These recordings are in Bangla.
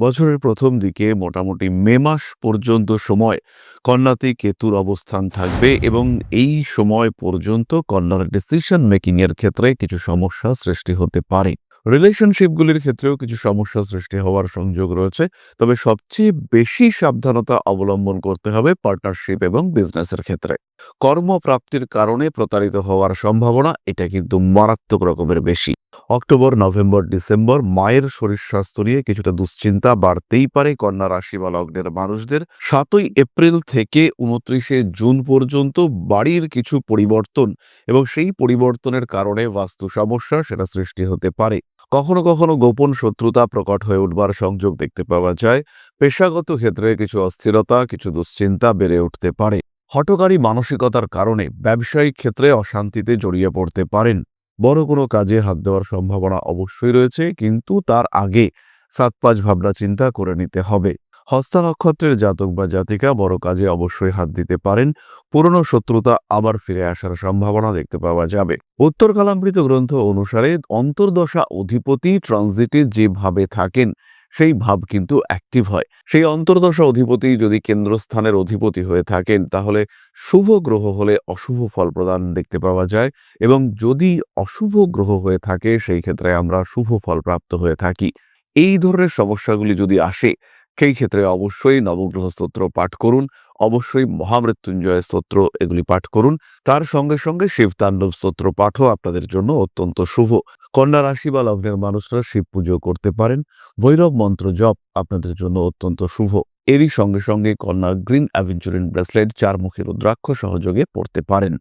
বছরের প্রথম দিকে মোটামুটি মে মাস পর্যন্ত সময় কন্যাতে কেতুর অবস্থান থাকবে এবং এই সময় পর্যন্ত কন্যার ডিসিশন মেকিং এর ক্ষেত্রে কিছু সমস্যা সৃষ্টি হতে পারে। রিলেশনশিপগুলির ক্ষেত্রেও কিছু সমস্যা সৃষ্টি হওয়ার সংযোগ রয়েছে, তবে সবচেয়ে বেশি সাবধানতা অবলম্বন করতে হবে পার্টনারশিপ এবং বিজনেসের ক্ষেত্রে। কর্মপ্রাপ্তির কারণে প্রতারিত হওয়ার সম্ভাবনা, এটা কিন্তু মারাত্মক রকমের বেশি। অক্টোবর, নভেম্বর, ডিসেম্বর মায়ের শরীর স্বাস্থ্য নিয়ে কিছুটা দুশ্চিন্তা বাড়তেই পারে কন্যা রাশি বা লগ্নের মানুষদের। সাতই এপ্রিল থেকে উনত্রিশে জুন পর্যন্ত বাড়ির কিছু পরিবর্তন এবং সেই পরিবর্তনের কারণে বাস্তু সমস্যা সেটা সৃষ্টি হতে পারে। কখনো কখনো গোপন শত্রুতা প্রকট হয়ে উঠবার সংযোগ দেখতে পাওয়া যায়। পেশাগত ক্ষেত্রে কিছু অস্থিরতা, কিছু দুশ্চিন্তা বেড়ে উঠতে পারে। হটকারী মানসিকতার কারণে ব্যবসায়িক ক্ষেত্রে অশান্তিতে জড়িয়ে পড়তে পারেন। বড় কোনো কাজে হাত দেওয়ার সম্ভাবনা অবশ্যই রয়েছে, কিন্তু তার আগে সাত পাঁচ ভাবনা চিন্তা করে নিতে হবে। হস্তা নক্ষত্রের জাতক বা জাতিকা বড় কাজে অবশ্যই হাত দিতে পারেন, পুরনো শত্রুতা আবার ফিরে আসার সম্ভাবনা দেখতে পাওয়া যাবে। উত্তর কালামৃত গ্রন্থ অনুসারে অন্তর্দশা অধিপতি ট্রানজিটে যেভাবে থাকেন সেই ভাব কিন্তু অ্যাক্টিভ হয়। সেই অন্তর্দশা অধিপতি যদি কেন্দ্রস্থানের অধিপতি হয়ে থাকেন, তাহলে শুভ গ্রহ হলে অশুভ ফল প্রদান দেখতে পাওয়া যায় এবং যদি অশুভ গ্রহ হয়ে থাকে, সেই ক্ষেত্রে আমরা শুভ ফল প্রাপ্ত হয়ে থাকি। এই ধরনের সমস্যাগুলি যদি আসে, সেই ক্ষেত্রে অবশ্যই নবগ্রহ স্তোত্র পাঠ করুন। অবশ্যই মহামৃত্যুঞ্জয় স্তোত্র এগুলি পাঠ করুন। তার সঙ্গে সঙ্গে শিব তাণ্ডব স্তোত্র পাঠও আপনাদের জন্য অত্যন্ত শুভ। কন্যা রাশি বা লগ্নের মানুষরা শিব পুজো করতে পারেন। ভৈরব মন্ত্র জপ আপনাদের জন্য অত্যন্ত শুভ। এরই সঙ্গে সঙ্গে কন্যা গ্রিন অ্যাভেঞ্চুরিন ব্রেসলেট চারমুখী রুদ্রাক্ষ সহযোগে পড়তে পারেন।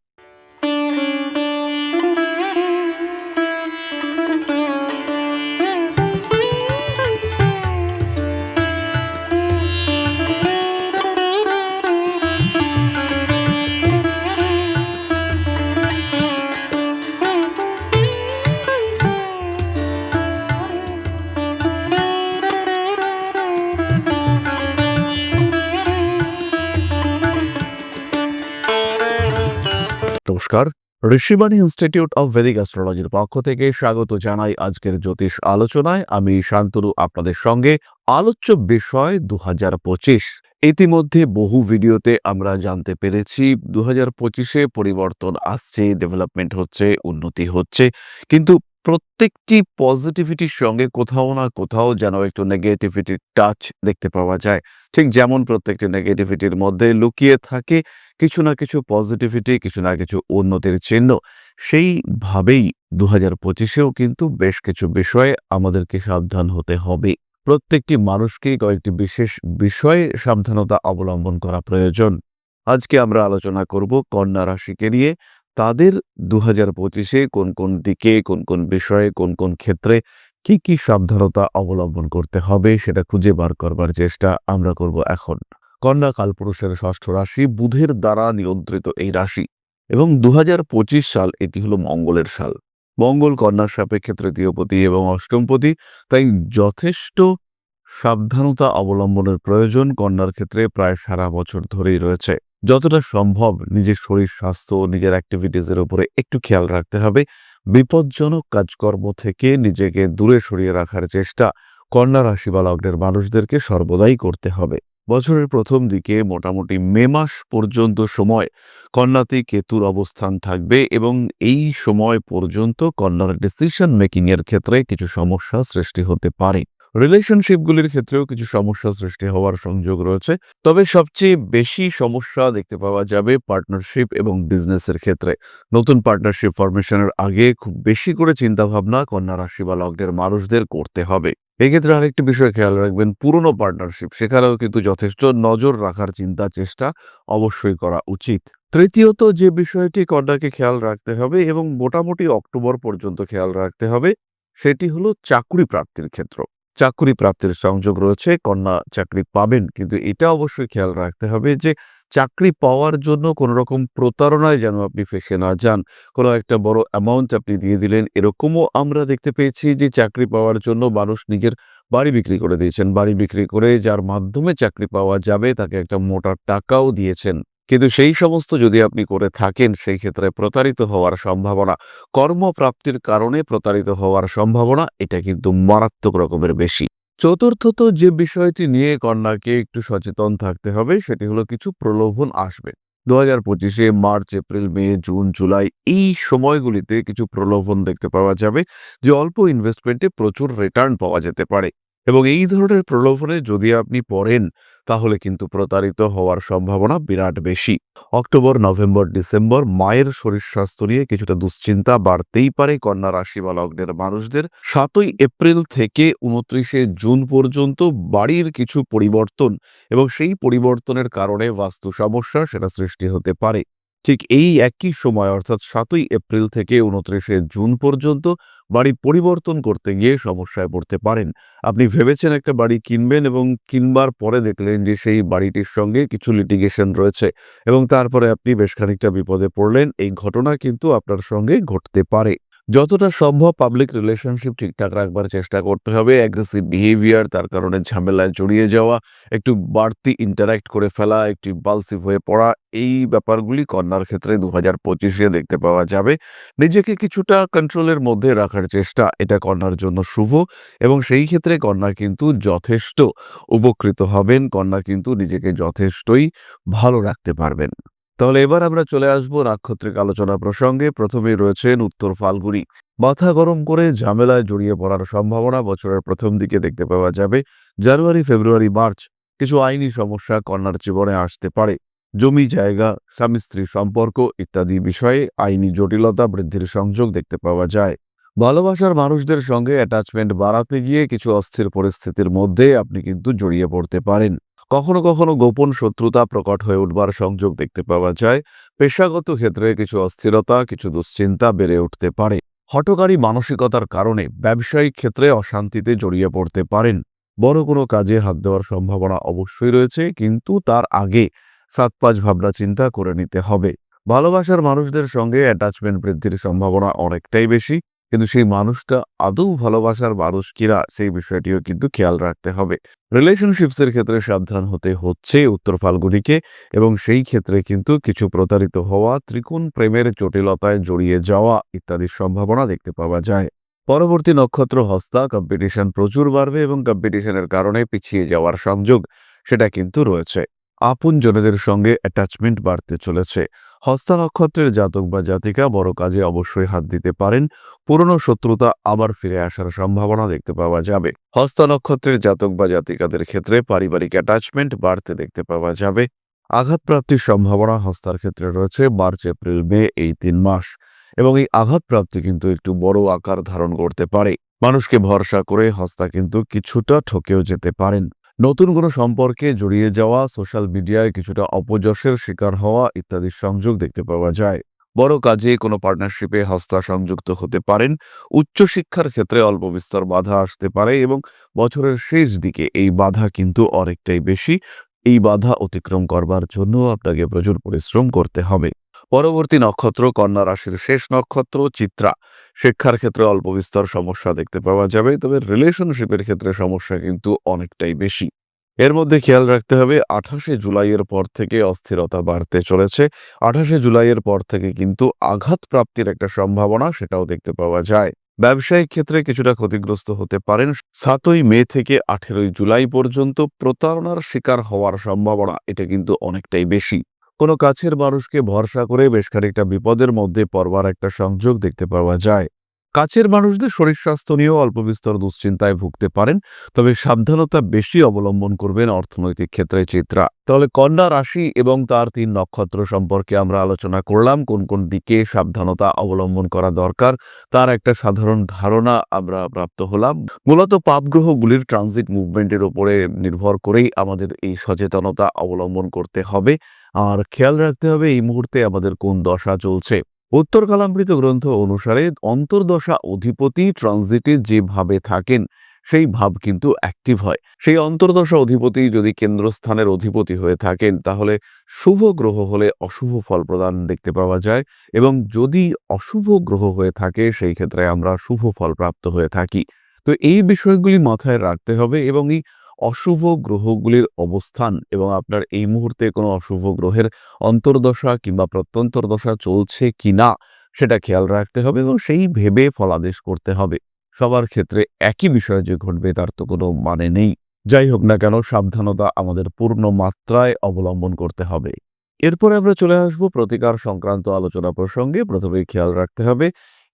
ঋষিবাণী ইনস্টিটিউট অব ভেদিক অ্যাস্ট্রোলজির পক্ষ থেকে স্বাগত জানাই আজকের জ্যোতিষ আলোচনায়। আমি শান্তনু, আপনাদের সঙ্গে আলোচ্য বিষয় দু পঁচিশ। ইতিমধ্যে বহু ভিডিওতে আমরা জানতে পেরেছি দু হাজার পঁচিশে পরিবর্তন আসছে ডেভেলপমেন্ট হচ্ছে, উন্নতি হচ্ছে। কিন্তু প্রত্যেকটি পজিটিভিটির সঙ্গে কোথাও না কোথাও যেন একটু নেগেটিভিটির টাচ দেখতে পাওয়া যায়। ঠিক যেমন প্রত্যেকটি নেগেটিভিটির মধ্যে লুকিয়ে থাকে কিছু না কিছু পজিটিভিটি কিছু না কিছু উন্নতির চিহ্ন। সেইভাবেই দু হাজার পঁচিশেও কিন্তু বেশ কিছু বিষয়ে আমাদেরকে সাবধান হতে হবে। প্রত্যেকটি মানুষকেই কয়েকটি বিশেষ বিষয়ে সাবধানতা অবলম্বন করা প্রয়োজন। আজকে আমরা আলোচনা করব কন্যা রাশিকে নিয়ে। তাদের দু হাজার পঁচিশে কোন কোন দিকে, কোন কোন বিষয়ে, কোন কোন ক্ষেত্রে কি কি সাবধানতা অবলম্বন করতে হবে সেটা খুঁজে বার করবার চেষ্টা আমরা করব এখন। কন্যা কালপুরুষের ষষ্ঠ রাশি বুধের দ্বারা নিয়ন্ত্রিত এই রাশি এবং দু হাজার পঁচিশ সাল এটি হলো মঙ্গলের সাল। মঙ্গল কন্যার সাপেক্ষে তৃতীয়পতি এবং অষ্টমপতি তাই যথেষ্ট সাবধানতা অবলম্বনের প্রয়োজন কন্যার ক্ষেত্রে প্রায় সারা বছর ধরেই রয়েছে। যতটা সম্ভব নিজের শরীর, স্বাস্থ্য, নিজের অ্যাক্টিভিটিসের উপরে একটু খেয়াল রাখতে হবে। বিপজ্জনক কাজকর্ম থেকে নিজেকে দূরে সরিয়ে রাখার চেষ্টা কন্যা রাশি বা লগ্নের মানুষদেরকে সর্বদাই করতে হবে। বছরের প্রথম দিকে মোটামুটি মে মাস পর্যন্ত সময় কন্যাতে কেতুর অবস্থান থাকবে এবং এই সময় পর্যন্ত কন্যার ডিসিশন মেকিংয়ের ক্ষেত্রে কিছু সমস্যা সৃষ্টি হতে পারে। রিলেশনশিপগুলির ক্ষেত্রেও কিছু সমস্যা সৃষ্টি হওয়ার সংযোগ রয়েছে। তবে সবচেয়ে বেশি সমস্যা দেখতে পাওয়া যাবে পার্টনারশিপ এবং বিজনেসের ক্ষেত্রে। নতুন পার্টনারশিপ ফরমেশনের আগে খুব বেশি করে চিন্তাভাবনা কন্যা রাশি বা লগ্নের মানুষদের করতে হবে। এক্ষেত্রে আরেকটি বিষয় খেয়াল রাখবেন, পুরনো পার্টনারশিপ সেখানেও কিন্তু যথেষ্ট নজর রাখার চিন্তা, চেষ্টা অবশ্যই করা উচিত। তৃতীয়ত যে বিষয়টি কন্যাকে খেয়াল রাখতে হবে এবং মোটামুটি অক্টোবর পর্যন্ত খেয়াল রাখতে হবে, সেটি হলো চাকরি প্রাপ্তির ক্ষেত্র। চাকরি প্রাপ্তির সংযোগ রয়েছে, কন্যা চাকরি পাবেন। কিন্তু এটা অবশ্যই খেয়াল রাখতে হবে যে, চাকরি পাওয়ার জন্য কোনো রকম প্রতারণায় যেন আপনি ফেসে না যান। কোনো একটা বড় অ্যামাউন্ট আপনি দিয়ে দিলেন, এরকমও আমরা দেখতে পেয়েছি যে, চাকরি পাওয়ার জন্য মানুষ নিজের বাড়ি বিক্রি করে দিয়েছেন। বাড়ি বিক্রি করে যার মাধ্যমে চাকরি পাওয়া যাবে, তাকে একটা মোটা টাকাও দিয়েছেন। কিন্তু সেই সমস্ত যদি আপনি করে থাকেন, সেই ক্ষেত্রে প্রতারিত হওয়ার সম্ভাবনা, কর্মপ্রাপ্তির কারণে প্রতারিত হওয়ার সম্ভাবনা, এটা কিন্তু মারাত্মক রকমের বেশি। চতুর্থত যে বিষয়টি নিয়ে কন্যাকে একটু সচেতন থাকতে হবে, সেটি হলো কিছু প্রলোভন আসবে। দু হাজার পঁচিশে March, April, May, June, July, এই সময়গুলিতে কিছু প্রলোভন দেখতে পাওয়া যাবে, যে অল্প ইনভেস্টমেন্টে প্রচুর রিটার্ন পাওয়া যেতে পারে। এবং এই ধরনের প্রলোভনে যদি আপনি পড়েন, তাহলে কিন্তু প্রতারিত হওয়ার সম্ভাবনা বিরাট বেশি। অক্টোবর, নভেম্বর, ডিসেম্বর মায়ের শরীর স্বাস্থ্য নিয়ে কিছুটা দুশ্চিন্তা বাড়তেই পারে কন্যা রাশি বা লগ্নের মানুষদের। সাতই এপ্রিল থেকে উনত্রিশে জুন পর্যন্ত বাড়ির কিছু পরিবর্তন এবং সেই পরিবর্তনের কারণে বাস্তু সমস্যা সেটা সৃষ্টি হতে পারে। ঠিক এই একই সময়, অর্থাৎ সাতই এপ্রিল থেকে উনত্রিশে জুন পর্যন্ত বাড়ি পরিবর্তন করতে গিয়ে সমস্যায় পড়তে পারেন। আপনি ভেবেছেন একটা বাড়ি কিনবেন এবং কিনবার পরে দেখলেন যে সেই বাড়িটির সঙ্গে কিছু লিটিগেশন রয়েছে এবং তারপরে আপনি বেশ খানিকটা বিপদে পড়লেন। এই ঘটনা কিন্তু আপনার সঙ্গে ঘটতে পারে। যতটা সম্ভব পাবলিক রিলেশনশিপ ঠিকঠাক রাখবার চেষ্টা করতে হবে অ্যাগ্রেসিভ বিহেভিয়ার তার কারণে ঝামেলায় জড়িয়ে যাওয়া, একটু বাড়তি ইন্টারাক্ট করে ফেলা, একটু ইম্পালসিভ হয়ে পড়া, এই ব্যাপারগুলি কন্যার ক্ষেত্রে দু হাজার পঁচিশে দেখতে পাওয়া যাবে। নিজেকে কিছুটা কন্ট্রোলের মধ্যে রাখার চেষ্টা এটা কন্যার জন্য শুভ এবং সেই ক্ষেত্রে কন্যা কিন্তু যথেষ্ট উপকৃত হবেন, কন্যা কিন্তু নিজেকে যথেষ্টই ভালো রাখতে পারবেন। তাহলে এবার আমরা চলে আসব নাক্ষত্রিক আলোচনা প্রসঙ্গে। প্রথমেই রয়েছেন উত্তর ফাল্গুনি। মাথা গরম করে ঝামেলায় জড়িয়ে পড়ার সম্ভাবনা বছরের প্রথম দিকে দেখতে পাওয়া যাবে। জানুয়ারি, ফেব্রুয়ারি, মার্চ কিছু আইনি সমস্যা কন্যার জীবনে আসতে পারে। জমি, জায়গা, স্বামী, স্ত্রী সম্পর্ক ইত্যাদি বিষয়ে আইনি জটিলতা বৃদ্ধির সংযোগ দেখতে পাওয়া যায়। ভালোবাসার মানুষদের সঙ্গে অ্যাটাচমেন্ট বাড়াতে গিয়ে কিছু অস্থির পরিস্থিতির মধ্যে আপনি কিন্তু জড়িয়ে পড়তে পারেন। কখনো কখনো গোপন শত্রুতা প্রকট হয়ে উঠবার সংযোগ দেখতে পাওয়া যায়। পেশাগত ক্ষেত্রে কিছু অস্থিরতা, কিছু দুশ্চিন্তা বেড়ে উঠতে পারে। হটকারী মানসিকতার কারণে ব্যবসায়িক ক্ষেত্রে অশান্তিতে জড়িয়ে পড়তে পারেন। বড় কোনো কাজে হাত দেওয়ার সম্ভাবনা অবশ্যই রয়েছে, কিন্তু তার আগে সাত পাঁচ ভাবনা চিন্তা করে নিতে হবে। ভালোবাসার মানুষদের সঙ্গে অ্যাটাচমেন্ট বৃদ্ধির সম্ভাবনা অনেকটাই বেশি। কিন্তু সেই মানুষটা আদৌ ভালোবাসার মানুষ কিনা সেই বিষয়টিও কিন্তু খেয়াল রাখতে হবে। রিলেশনশিপসের ক্ষেত্রে সাবধান হতে হচ্ছে উত্তর ফাল্গুনিকে এবং সেই ক্ষেত্রে কিন্তু কিছু প্রতারিত হওয়া, ত্রিকোণ প্রেমের জটিলতায় জড়িয়ে যাওয়া ইত্যাদির সম্ভাবনা দেখতে পাওয়া যায়। পরবর্তী নক্ষত্র হস্তা কম্পিটিশন প্রচুর বাড়বে এবং কম্পিটিশনের কারণে পিছিয়ে যাওয়ার সংযোগ সেটা কিন্তু রয়েছে। আপনজনেদের সঙ্গে অ্যাটাচমেন্ট বাড়তে চলেছে। হস্তা নক্ষত্রের জাতক বা জাতিকা বড় কাজে অবশ্যই হাত দিতে পারেন। পুরনো শত্রুতা আবার ফিরে আসার সম্ভাবনা দেখতে পাওয়া যাবে। হস্তা নক্ষত্রের জাতক বা জাতিকাদের ক্ষেত্রে পারিবারিক অ্যাটাচমেন্ট বাড়তে দেখতে পাওয়া যাবে। আঘাতপ্রাপ্তির সম্ভাবনা হস্তার ক্ষেত্রে রয়েছে মার্চ, এপ্রিল, মে এই তিন মাস। এবং এই আঘাতপ্রাপ্তি কিন্তু একটু বড় আকার ধারণ করতে পারে। মানুষকে ভরসা করে হস্তা কিন্তু কিছুটা ঠকেও যেতে পারেন। নতুন কোনো সম্পর্কে জড়িয়ে যাওয়া সোশ্যাল মিডিয়ায় কিছুটা অপযশের শিকার হওয়া ইত্যাদির সংযোগ দেখতে পাওয়া যায়। বড় কাজে কোনো পার্টনারশিপে হস্তা সংযুক্ত হতে পারেন, উচ্চশিক্ষার ক্ষেত্রে অল্প বিস্তর বাধা আসতে পারে এবং বছরের শেষ দিকে এই বাধা কিন্তু অনেকটাই বেশি। এই বাধা অতিক্রম করবার জন্য আপনাকে প্রচুর পরিশ্রম করতে হবে। পরবর্তী নক্ষত্র, কন্যা রাশির শেষ নক্ষত্র, চিত্রা। শিক্ষার ক্ষেত্রে অল্প বিস্তর সমস্যা দেখতে পাওয়া যাবে, তবে রিলেশনশিপের ক্ষেত্রে সমস্যা কিন্তু অনেকটাই বেশি। এর মধ্যে খেয়াল রাখতে হবে, আঠাশে জুলাইয়ের পর থেকে অস্থিরতা বাড়তে চলেছে। আঠাশে জুলাইয়ের পর থেকে কিন্তু আঘাত প্রাপ্তির একটা সম্ভাবনা সেটাও দেখতে পাওয়া যায়। ব্যবসায়িক ক্ষেত্রে কিছুটা ক্ষতিগ্রস্ত হতে পারেন। সাতই মে থেকে আঠেরোই জুলাই পর্যন্ত প্রতারণার শিকার হওয়ার সম্ভাবনা, এটা কিন্তু অনেকটাই বেশি। কোনো কাছের মানুষকে ভরসা করে বেশ খানিকটা বিপদের মধ্যে পড়বার একটা সংযোগ দেখতে পাওয়া যায়। কাছের মানুষদের শরীর স্বাস্থ্য নিয়েও অল্প বিস্তর দুশ্চিন্তায় ভুগতে পারেন, তবে সাবধানতা বেশি অবলম্বন করবেন অর্থনৈতিক ক্ষেত্রে চিত্রা। তাহলে কন্যা রাশি এবং তার তিন নক্ষত্র সম্পর্কে আমরা আলোচনা করলাম, কোন কোন দিকে সাবধানতা অবলম্বন করা দরকার, তার একটা সাধারণ ধারণা আমরা প্রাপ্ত হলাম। মূলত পাপগ্রহগুলির ট্রানজিট মুভমেন্টের উপরে নির্ভর করেই আমাদের এই সচেতনতা অবলম্বন করতে হবে। আর খেয়াল রাখতে হবে এই মুহূর্তে আমাদের কোন দশা চলছে। উত্তর কালামৃত গ্রন্থ অনুসারে অন্তর্দশা অধিপতি ট্রানজিটে যেভাবে থাকেন, সেই ভাব কিন্তু অ্যাক্টিভ হয়। সেই অন্তর্দশা অধিপতি যদি কেন্দ্রস্থানের অধিপতি হয়ে থাকেন, তাহলে শুভ গ্রহ হলে অশুভ ফল প্রদান দেখতে পাওয়া যায় এবং যদি অশুভ গ্রহ হয়ে থাকে, সেই ক্ষেত্রে আমরা শুভ ফল প্রাপ্ত হয়ে থাকি। তো এই বিষয়গুলি মাথায় রাখতে হবে এবং এই অশুভ গ্রহগুলির অবস্থান এবং আপনার এই মুহূর্তে কোনো অশুভ গ্রহের অন্তর্দশা কিংবা প্রত্যন্তর্দশা চলছে কি না সেটা খেয়াল রাখতে হবে এবং সেই ভেবে ফলাদেশ করতে হবে। সবার ক্ষেত্রে একই বিষয় যে ঘটবে তার তো কোনো মানে নেই। যাই হোক না কেন, সাবধানতা আমাদের পূর্ণ মাত্রায় অবলম্বন করতে হবে। এরপরে আমরা চলে আসব প্রতিকার সংক্রান্ত আলোচনা প্রসঙ্গে। প্রথমেই খেয়াল রাখতে হবে,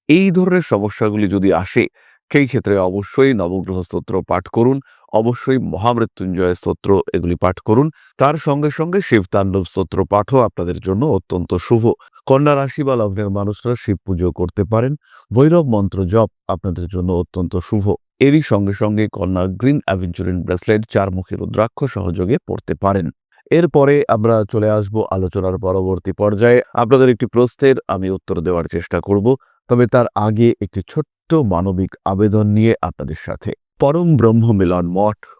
এই ধরনের সমস্যাগুলি যদি আসে সেই ক্ষেত্রে অবশ্যই নবগ্রহ স্তোত্র পাঠ করুন, অবশ্যই মহামৃত্যুঞ্জয় স্তোত্র এগুলি পাঠ করুন। তার সঙ্গে সঙ্গে শিবতাণ্ডব স্তোত্র পাঠও আপনাদের জন্য অত্যন্ত শুভ। কন্যা রাশি বা লগ্নের মানুষরা শিব পুজো করতে পারেন। ভৈরব মন্ত্র জপ আপনাদের জন্য অত্যন্ত শুভ। এরই সঙ্গে সঙ্গে কন্যা গ্রিন অ্যাভেঞ্চুরিন ব্রেসলেট চারমুখী রুদ্রাক্ষ সহযোগে পড়তে পারেন। এরপরে আমরা চলে আসব আলোচনার পরবর্তী পর্যায়ে। আপনাদের একটি প্রশ্নের আমি উত্তর দেওয়ার চেষ্টা করব, তবে তার আগে একটি ছোট্ট মানবিক আবেদন নিয়ে আপনাদের সাথে। পরম ব্রহ্ম মিলন মঠ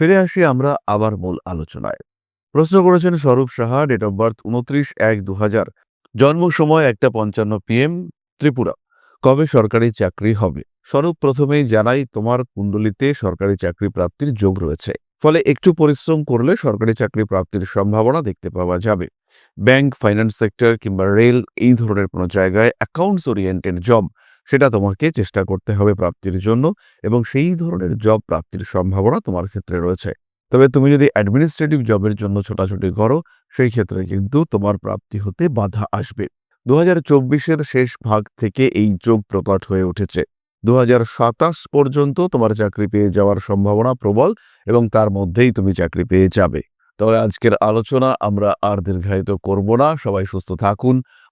ফিরে আসি আমরা আবার মূল আলোচনায়। প্রশ্ন করেছেন স্বরূপ সাহা ডেট অফ বার্থ উনত্রিশ এক দু হাজার জন্ম সময় একটা পঞ্চান্ন পিএম ত্রিপুরা। কবে সরকারি চাকরি হবে? স্বরূপ প্রথমেই জানাই, তোমার কুণ্ডলিতে সরকারি চাকরি প্রাপ্তির যোগ রয়েছে। ফলে একটু পরিশ্রম করলে সরকারি চাকরি প্রাপ্তির সম্ভাবনা দেখতে পাওয়া যাবে। ব্যাংক ফাইন্যান্স সেক্টর কিংবা রেল এই ধরনের কোনো জায়গায় অ্যাকাউন্টস ওরিয়েন্টেড জব সেটা তোমাকে চেষ্টা করতে হবে প্রাপ্তির জন্য এবং সেই ধরনের জব প্রাপ্তির সম্ভাবনা তোমার ক্ষেত্রে রয়েছে। তবে তুমি যদি অ্যাডমিনিস্ট্রেটিভ জবের জন্য ছোটাছুটি করো, সেই ক্ষেত্রে কিন্তু তোমার প্রাপ্তি হতে বাধা আসবে। দু হাজার শেষ ভাগ থেকে এই যোগ প্রকট হয়ে উঠেছে। দু পর্যন্ত তোমার চাকরি পেয়ে যাওয়ার সম্ভাবনা প্রবল এবং তার মধ্যেই তুমি চাকরি পেয়ে যাবে। তবে আজকের আলোচনা আমরা আর দীর্ঘায়িত করব না। সবাই সুস্থ থাকুন।